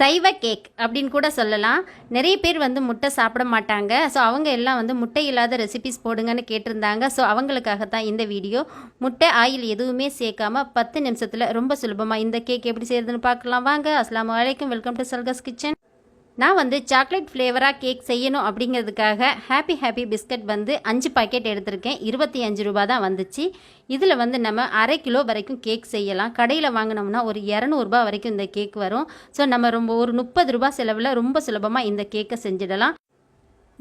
சைவ கேக் அப்படின்னு கூட சொல்லலாம். நிறைய பேர் வந்து முட்டை சாப்பிட மாட்டாங்க. ஸோ அவங்க எல்லாம் வந்து முட்டை இல்லாத ரெசிபிஸ் போடுங்கன்னு கேட்டிருந்தாங்க. ஸோ அவங்களுக்காக தான் இந்த வீடியோ. முட்டை ஆயில் எதுவுமே சேர்க்காம பத்து நிமிஷத்தில் ரொம்ப சுலபமாக இந்த கேக் எப்படி செய்யறதுன்னு பார்க்கலாம். வாங்க அஸ்லாம் வலைக்கும் வெல்கம் டு சல்கஸ் கிச்சன் நான் வந்து சாக்லேட் ஃப்ளேவராக கேக் செய்யணும் அப்படிங்கிறதுக்காக ஹாப்பி ஹாப்பி பிஸ்கட் வந்து அஞ்சு பாக்கெட் எடுத்திருக்கேன். இருபத்தி அஞ்சு ரூபா தான் வந்துச்சு. இதில் வந்து நம்ம அரை கிலோ வரைக்கும் கேக் செய்யலாம். கடையில் வாங்கினோம்னா ஒரு இரநூறுபா வரைக்கும் இந்த கேக் வரும். ஸோ நம்ம ரொம்ப ஒரு முப்பது ரூபா செலவில் ரொம்ப சுலபமாக இந்த கேக்கை செஞ்சிடலாம்.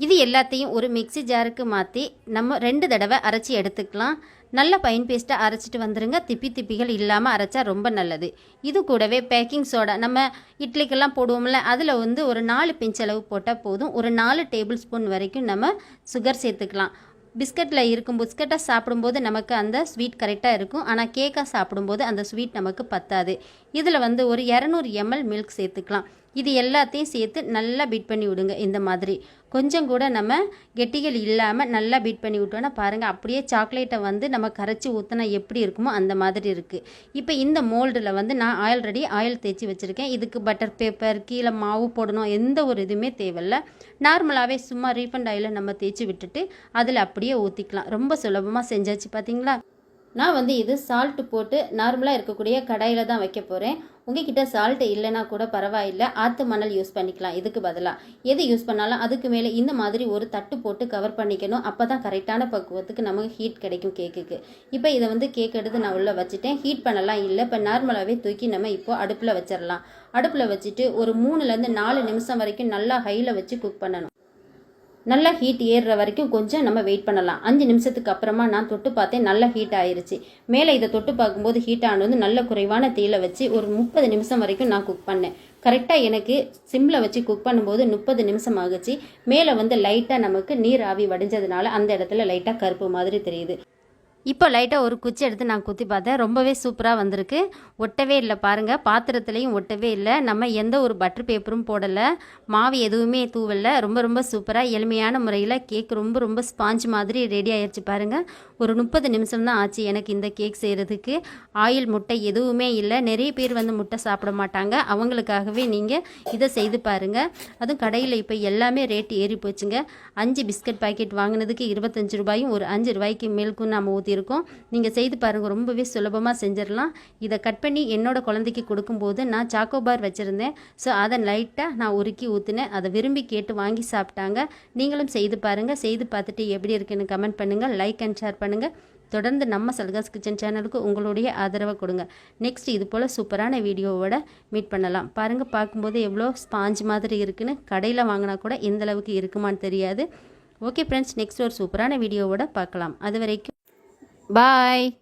இது எல்லாத்தையும் ஒரு மிக்ஸி ஜாருக்கு மாற்றி நம்ம ரெண்டு தடவை அரைச்சி எடுத்துக்கலாம். நல்ல பைன் பேஸ்ட்டாக அரைச்சிட்டு வந்துருங்க. திப்பி திப்பிகள் இல்லாமல் அரைச்சா ரொம்ப நல்லது. இது கூடவே பேக்கிங் சோடா நம்ம இட்லிக்கெல்லாம் போடுவோம்ல அதில் வந்து ஒரு நாலு பிஞ்ச் அளவு போட்டால் போதும். ஒரு நாலு டேபிள் ஸ்பூன் வரைக்கும் நம்ம சுகர் சேர்த்துக்கலாம். பிஸ்கட்டில் இருக்கும் பிஸ்கட்டாக சாப்பிடும்போது நமக்கு அந்த ஸ்வீட் கரெக்டாக இருக்கும். ஆனால் கேக்காக சாப்பிடும்போது அந்த ஸ்வீட் நமக்கு பத்தாது. இதில் வந்து ஒரு இரநூறு எம்எல் மில்க் சேர்த்துக்கலாம். இது எல்லாத்தையும் சேர்த்து நல்லா பீட் பண்ணி விடுங்க இந்த மாதிரி. கொஞ்சம் கூட நம்ம கெட்டிகள் இல்லாமல் நல்லா பீட் பண்ணி விட்டோன்னா பாருங்கள் அப்படியே சாக்லேட்டை வந்து நம்ம கரைச்சி ஊற்றினா எப்படி இருக்குமோ அந்த மாதிரி இருக்குது இப்போ இந்த மோல்டில் வந்து நான் ஆல்ரெடி ஆயில் தேய்ச்சி வச்சுருக்கேன். இதுக்கு பட்டர் பேப்பர் கீழே மாவு போடணும் எந்த ஒரு இதுவுமே தேவையில்லை. நார்மலாகவே சும்மா ரீஃபண்ட் ஆயிலை நம்ம தேய்ச்சி விட்டுட்டு அதில் அப்படியே ஊற்றிக்கலாம் ரொம்ப சுலபமாக செஞ்சாச்சு பார்த்தீங்களா நான் வந்து இது சால்ட்டு போட்டு நார்மலாக இருக்கக்கூடிய கடாயில் தான் வைக்க போகிறேன் உங்ககிட்ட சால்ட் இல்லைன்னா கூட பரவாயில்லை. ஆற்று மணல் யூஸ் பண்ணிக்கலாம். இதுக்கு பதிலாக எது யூஸ் பண்ணாலும் அதுக்கு மேலே இந்த மாதிரி ஒரு தட்டு போட்டு கவர் பண்ணிக்கணும். அப்போ தான் கரெக்டான பக்குவத்துக்கு நமக்கு ஹீட் கிடைக்கும் கேக்குக்கு இப்போ இதை வந்து கேக் எடுத்து நான் உள்ளே வச்சுட்டேன். ஹீட் பண்ணலாம் இல்லை. இப்போ நார்மலாகவே தூக்கி நம்ம இப்போ அடுப்பில் வச்சிடலாம் அடுப்பில் வச்சுட்டு ஒரு மூணுலேருந்து நாலு நிமிஷம் வரைக்கும் நல்லா ஹையில் வச்சு குக் பண்ணணும். நல்லா ஹீட் ஏறுற வரைக்கும் கொஞ்சம் நம்ம வெயிட் பண்ணலாம். அஞ்சு நிமிஷத்துக்கு அப்புறமா நான் தொட்டு பார்த்தேன் நல்லா ஹீட் ஆயிருச்சு. மேலே இதை தொட்டு பார்க்கும்போது ஹீட் ஆனது நல்ல குறைவான தீயில வச்சு ஒரு முப்பது நிமிஷம் வரைக்கும் நான் குக் பண்ணேன். கரெக்டாக எனக்கு சிம்மில் வச்சு குக் பண்ணும்போது முப்பது நிமிஷம் ஆகுச்சு. மேலே வந்து லைட்டாக நமக்கு நீர் ஆவி வடிஞ்சதுனால அந்த இடத்துல லைட்டாக கருப்பு மாதிரி தெரியுது. இப்போ லைட்டாக ஒரு குச்சி எடுத்து நான் குத்தி பார்த்தேன். ரொம்பவே சூப்பராக வந்திருக்கு. ஒட்டவே இல்லை பாருங்கள் பாத்திரத்துலேயும் ஒட்டவே இல்லை. நம்ம எந்த ஒரு பட்டர் பேப்பரும் போடலை. மாவு எதுவுமே தூவல. ரொம்ப ரொம்ப சூப்பராக எளிமையான முறையில் கேக் ரொம்ப ரொம்ப ஸ்பாஞ்ச் மாதிரி ரெடி ஆயிடுச்சு பாருங்கள் ஒரு முப்பது நிமிஷம் தான் ஆச்சு எனக்கு இந்த கேக் செய்கிறதுக்கு ஆயில் முட்டை எதுவுமே இல்லை. நிறைய பேர் வந்து முட்டை சாப்பிட மாட்டாங்க. அவங்களுக்காகவே நீங்கள் இதை செய்து பாருங்கள் அதுவும் கடையில் இப்போ எல்லாமே ரேட்டு ஏறி போச்சுங்க. அஞ்சு பிஸ்கட் பாக்கெட் வாங்கினதுக்கு இருபத்தஞ்சு ரூபாயும் ஒரு அஞ்சு ரூபாய்க்கு மில்க்கும் நம்ம இருக்கும் நீங்கள் செய்து பாருங்கள் ரொம்பவே சுலபமாக செஞ்சிடலாம். இதை கட் பண்ணி என்னோடய குழந்தைக்கு கொடுக்கும்போது நான் சாக்கோபார் வச்சுருந்தேன். ஸோ அதை லைட்டாக நான் உருக்கி ஊற்றினேன் அதை விரும்பி கேட்டு வாங்கி சாப்பிட்டாங்க. நீங்களும் செய்து பாருங்கள் செய்து பார்த்துட்டு எப்படி இருக்குன்னு கமெண்ட் பண்ணுங்கள் லைக் அண்ட் ஷேர் பண்ணுங்கள் தொடர்ந்து நம்ம சல்காஸ் கிச்சன் சேனலுக்கு உங்களுடைய ஆதரவை கொடுங்க. நெக்ஸ்ட் இது போல் சூப்பரான வீடியோவோட மீட் பண்ணலாம். பாருங்கள் பார்க்கும்போது எவ்வளோ ஸ்பாஞ்ச் மாதிரி இருக்குன்னு கடையில் வாங்கினா கூட எந்தளவுக்கு இருக்குமான்னு தெரியாது. ஓகே ஃப்ரெண்ட்ஸ் நெக்ஸ்ட் ஒரு சூப்பரான வீடியோவோட பார்க்கலாம். அது வரைக்கும் Bye.